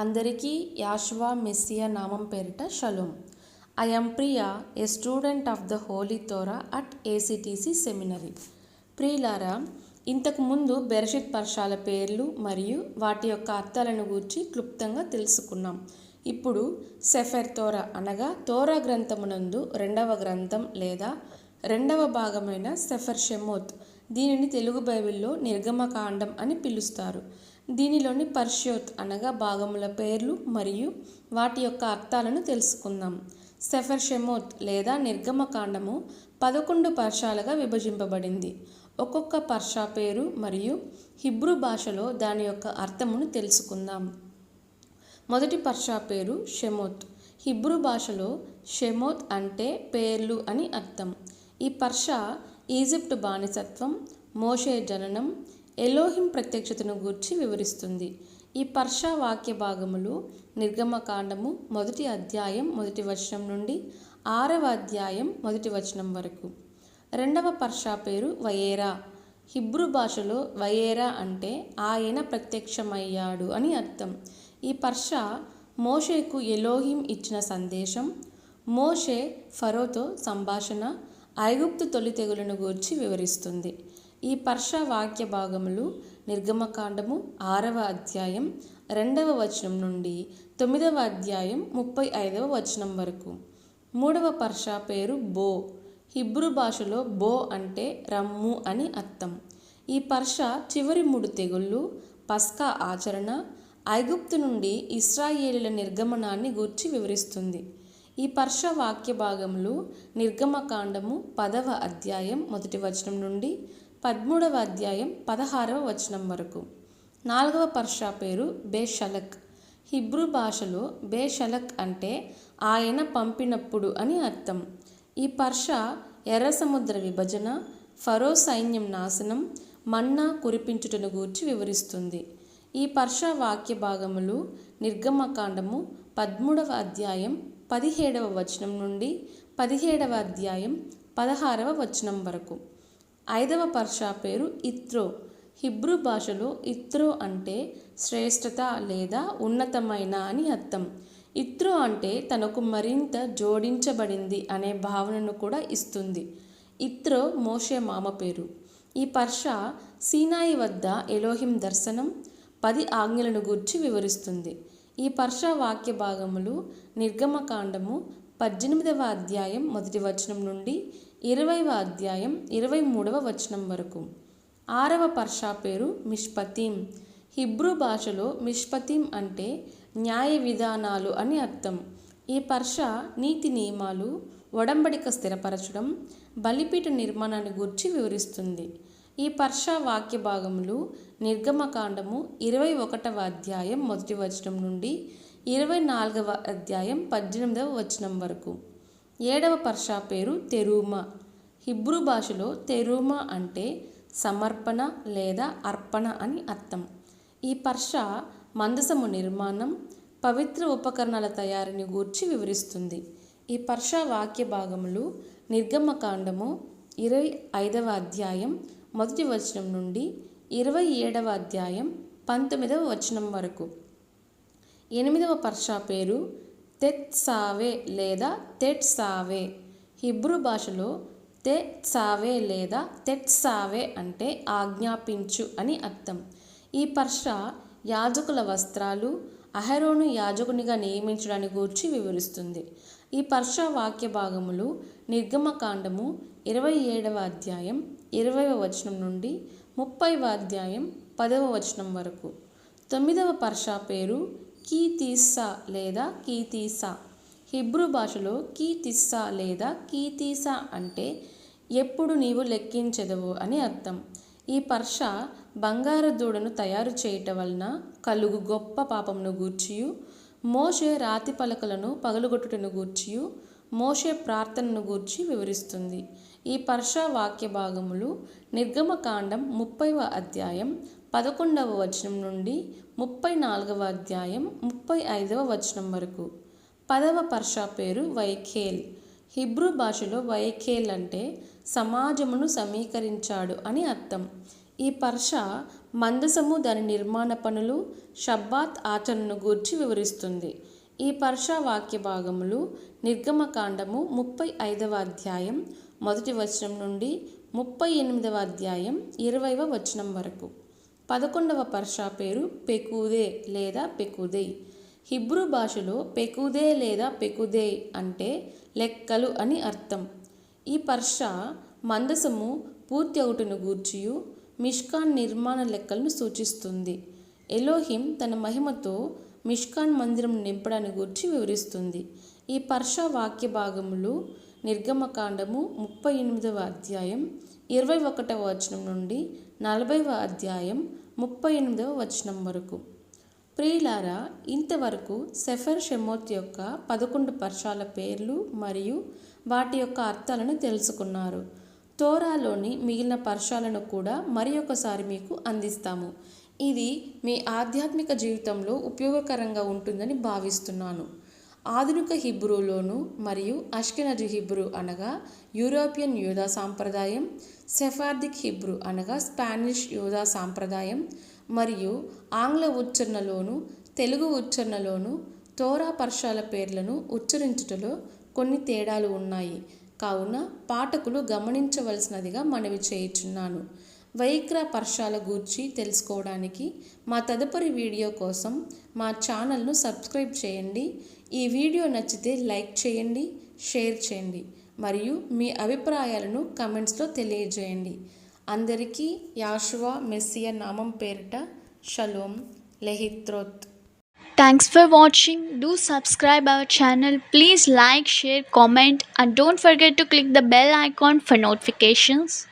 అందరికీ యాశ్వా మెస్సియా నామం పేరిట shalom I Priya a student of the holy Torah at ACTC seminary ప్రియులారా ఇంతకుముందు బెరషిత్ పర్షాల పేర్లు మరియు వాటి యొక్క అర్థాలను గూర్చి క్లుప్తంగా తెలుసుకున్నాం. ఇప్పుడు సెఫెర్ తోరా అనగా తోరా గ్రంథమునందు రెండవ గ్రంథం లేదా రెండవ భాగమైన సెఫర్ షెమోత్ దీనిని తెలుగు బైబిల్లో నిర్గమకాండం అని పిలుస్తారు. దీనిలోని పర్ష్యోత్ అనగా భాగముల పేర్లు మరియు వాటి యొక్క అర్థాలను తెలుసుకుందాం. సెఫర్ షెమోత్ లేదా నిర్గమకాండము పదకొండు పర్షాలుగా విభజింపబడింది. ఒక్కొక్క పర్షా పేరు మరియు హిబ్రూ భాషలో దాని యొక్క అర్థమును తెలుసుకుందాం. మొదటి పర్షా పేరు షెమోత్. హిబ్రూ భాషలో షెమోత్ అంటే పేర్లు అని అర్థం. ఈ పర్షా ఈజిప్ట్ బానిసత్వం మోషే జననం ఎలోహిం ప్రత్యక్షతను గూర్చి వివరిస్తుంది. ఈ పర్షా వాక్య భాగములు నిర్గమకాండము మొదటి అధ్యాయం మొదటి వచనం నుండి ఆరవ అధ్యాయం మొదటి వచనం వరకు. రెండవ పర్షా పేరు వయేరా. హిబ్రూ భాషలో వయేరా అంటే ఆయన ప్రత్యక్షమయ్యాడు అని అర్థం. ఈ పర్షా మోషేకు ఎలోహిం ఇచ్చిన సందేశం మోషే ఫరోతో సంభాషణ ఐగుప్తు తొలి తెగులను గూర్చి వివరిస్తుంది. ఈ పర్ష వాక్య భాగములు నిర్గమకాండము ఆరవ అధ్యాయం రెండవ వచనం నుండి తొమ్మిదవ అధ్యాయం ముప్పై ఐదవ వచనం వరకు. మూడవ పర్ష పేరు బో. హిబ్రూ భాషలో బో అంటే రమ్ము అని అర్థం. ఈ పర్ష చివరి మూడు తెగుళ్ళు పస్కా ఆచరణ ఐగుప్తు నుండి ఇస్రాయేలుల నిర్గమనాన్ని గూర్చి వివరిస్తుంది. ఈ పర్ష వాక్య భాగములు నిర్గమకాండము పదవ అధ్యాయం మొదటి వచనం నుండి పదమూడవ అధ్యాయం పదహారవ వచనం వరకు. నాలుగవ పర్షా పేరు బేషలక్. హిబ్రూ భాషలో బేషలక్ అంటే ఆయన పంపినప్పుడు అని అర్థం. ఈ పర్ష ఎర్ర సముద్ర విభజన ఫరో సైన్యం నాశనం మన్నా కురిపించుటను గూర్చి వివరిస్తుంది. ఈ పర్ష వాక్య భాగములు నిర్గమకాండము పదమూడవ అధ్యాయం పదిహేడవ వచనం నుండి పదిహేడవ అధ్యాయం పదహారవ వచనం వరకు. ఐదవ పర్షా పేరు ఇత్రో. హిబ్రూ భాషలో ఇత్రో అంటే శ్రేష్టత లేదా ఉన్నతమైన అని అర్థం. ఇత్రో అంటే తనకు మరింత జోడించబడింది అనే భావనను కూడా ఇస్తుంది. ఇత్రో మోషే మామ పేరు. ఈ పర్ష సీనాయి వద్ద ఎలోహిం దర్శనం పది ఆజ్ఞలను గూర్చి వివరిస్తుంది. ఈ పర్ష వాక్య భాగములు నిర్గమకాండము పద్దెనిమిదవ అధ్యాయం మొదటి వచనం నుండి ఇరవైవ అధ్యాయం ఇరవై మూడవ వచనం వరకు. ఆరవ పర్షా పేరు మిష్పతీం. హిబ్రూ భాషలో మిష్పతీం అంటే న్యాయ విధానాలు అని అర్థం. ఈ పర్ష నీతి నియమాలు ఒడంబడిక స్థిరపరచడం బలిపీఠ నిర్మాణాన్ని గూర్చి వివరిస్తుంది. ఈ పర్షా వాక్య భాగములు నిర్గమకాండము ఇరవై ఒకటవ అధ్యాయం మొదటి వచనం నుండి ఇరవై నాలుగవ అధ్యాయం పద్దెనిమిదవ వచనం వరకు. ఏడవ పర్షా పేరు తెరూమా. హిబ్రూ భాషలో తెరూమా అంటే సమర్పణ లేదా అర్పణ అని అర్థం. ఈ పర్ష మందసము నిర్మాణం పవిత్ర ఉపకరణాల తయారీని గూర్చి వివరిస్తుంది. ఈ పర్ష వాక్య భాగములు నిర్గమకాండము ఇరవై ఐదవ అధ్యాయం మొదటి వచనం నుండి ఇరవై ఏడవ అధ్యాయం పంతొమ్మిదవ వచనం వరకు. ఎనిమిదవ పర్షా పేరు తెత్సావే లేదా తెట్సావే. హిబ్రూ భాషలో తెత్సావే లేదా తెట్సావే అంటే ఆజ్ఞాపించు అని అర్థం. ఈ పర్ష యాజకుల వస్త్రాలు అహరోను యాజకునిగా నియమించడాన్ని గూర్చి వివరిస్తుంది. ఈ పర్ష వాక్య భాగములు నిర్గమకాండము ఇరవై ఏడవ అధ్యాయం ఇరవైవ వచనం నుండి ముప్పైవ అధ్యాయం పదవ వచనం వరకు. తొమ్మిదవ పర్షా పేరు కీతీసా లేదా కీతీసా హిబ్రూ భాషలో కీతిస్సా లేదా కీతీసా అంటే ఎప్పుడు నీవు లెక్కించదవు అని అర్థం. ఈ పర్ష బంగారు దూడను తయారు చేయటం వలన కలుగు గొప్ప పాపమును గూర్చియు మోషే రాతి పలకలను పగలుగొట్టుటను గూర్చియు మోషే ప్రార్థనను గూర్చి వివరిస్తుంది. ఈ పర్ష వాక్య భాగములు నిర్గమకాండం ముప్పైవ అధ్యాయం పదకొండవ వచనం నుండి ముప్పై నాలుగవ అధ్యాయం ముప్పై ఐదవ వచనం వరకు. పదవ పర్షా పేరు వైఖేల్ హిబ్రూ భాషలో వైఖేల్ అంటే సమాజమును సమీకరించాడు అని అర్థం. ఈ పర్ష మందసము దాని నిర్మాణ పనులు షబ్బాత్ ఆచరణను గూర్చి వివరిస్తుంది. ఈ పర్ష వాక్య భాగములు నిర్గమకాండము ముప్పై ఐదవ అధ్యాయం మొదటి వచనం నుండి ముప్పై ఎనిమిదవ అధ్యాయం ఇరవైవ వచనం వరకు. పదకొండవ పర్షా పేరు పెకూదే లేదా పెకుదే. హిబ్రూ భాషలో పెకుదే లేదా పెకుదే అంటే లెక్కలు అని అర్థం. ఈ పర్ష మందసము పూర్తి అవుటను గూర్చియు మిష్కాన్ నిర్మాణ లెక్కలను సూచిస్తుంది. ఎలోహిం తన మహిమతో మిష్కాన్ మందిరం నింపడాన్ని గూర్చి వివరిస్తుంది. ఈ పర్ష వాక్య భాగములు నిర్గమకాండము ముప్పై ఎనిమిదవ అధ్యాయం ఇరవై ఒకటవ వచనం నుండి నలభైవ అధ్యాయం ముప్పై ఎనిమిదవ వచనం వరకు. ప్రియులారా ఇంతవరకు సెఫర్ షెమోత్ యొక్క పదకొండు పర్షాల పేర్లు మరియు వాటి యొక్క అర్థాలను తెలుసుకున్నారు. తోరాలోని మిగిలిన పర్షాలను కూడా మరి ఒకసారి మీకు అందిస్తాము. ఇది మీ ఆధ్యాత్మిక జీవితంలో ఉపయోగకరంగా ఉంటుందని భావిస్తున్నాను. ఆధునిక హిబ్రూలోను మరియు అష్కెనజు హిబ్రూ అనగా యూరోపియన్ యూదా సాంప్రదాయం సెఫార్దిక్ హిబ్రూ అనగా స్పానిష్ యూదా సాంప్రదాయం మరియు ఆంగ్ల ఉచ్చరణలోను తెలుగు ఉచ్చారణలోను తోరా పర్షాల పేర్లను ఉచ్చరించుటలో కొన్ని తేడాలు ఉన్నాయి. కావున పాఠకులు గమనించవలసినదిగా మనవి చేయుచున్నాను. వైక్ర పర్షాల గూర్చి తెలుసుకోవడానికి మా తదుపరి వీడియో కోసం మా ఛానల్ను సబ్స్క్రైబ్ చేయండి. ఈ వీడియో నచ్చితే లైక్ చేయండి షేర్ చేయండి మరియు మీ అభిప్రాయాలను కమెంట్స్లో తెలియజేయండి. అందరికీ యాషువా మెస్సియా నామం పేరిట shalom లెహిత్రోత్. Thanks for watching do subscribe our channel please like share comment and don't forget to click the bell icon for notifications